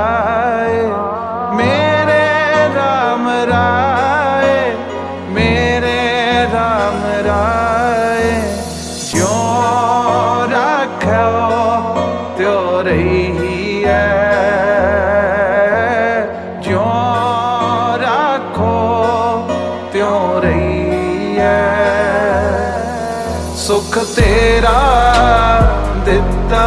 ਰਾਏ, ਮੇਰੇ RAM ਰਾਏ, ਮੇਰੇ RAM ਰਾਏ। ਜਿਉ ਰੱਖੋ ਤਿਉ ਰਹੀਐ ਜਿਉ ਰੱਖੋ, ਤਿਉ ਰਹੀਐ ਸੁਖ ਤੇਰਾ ਦਿੱਤਾ।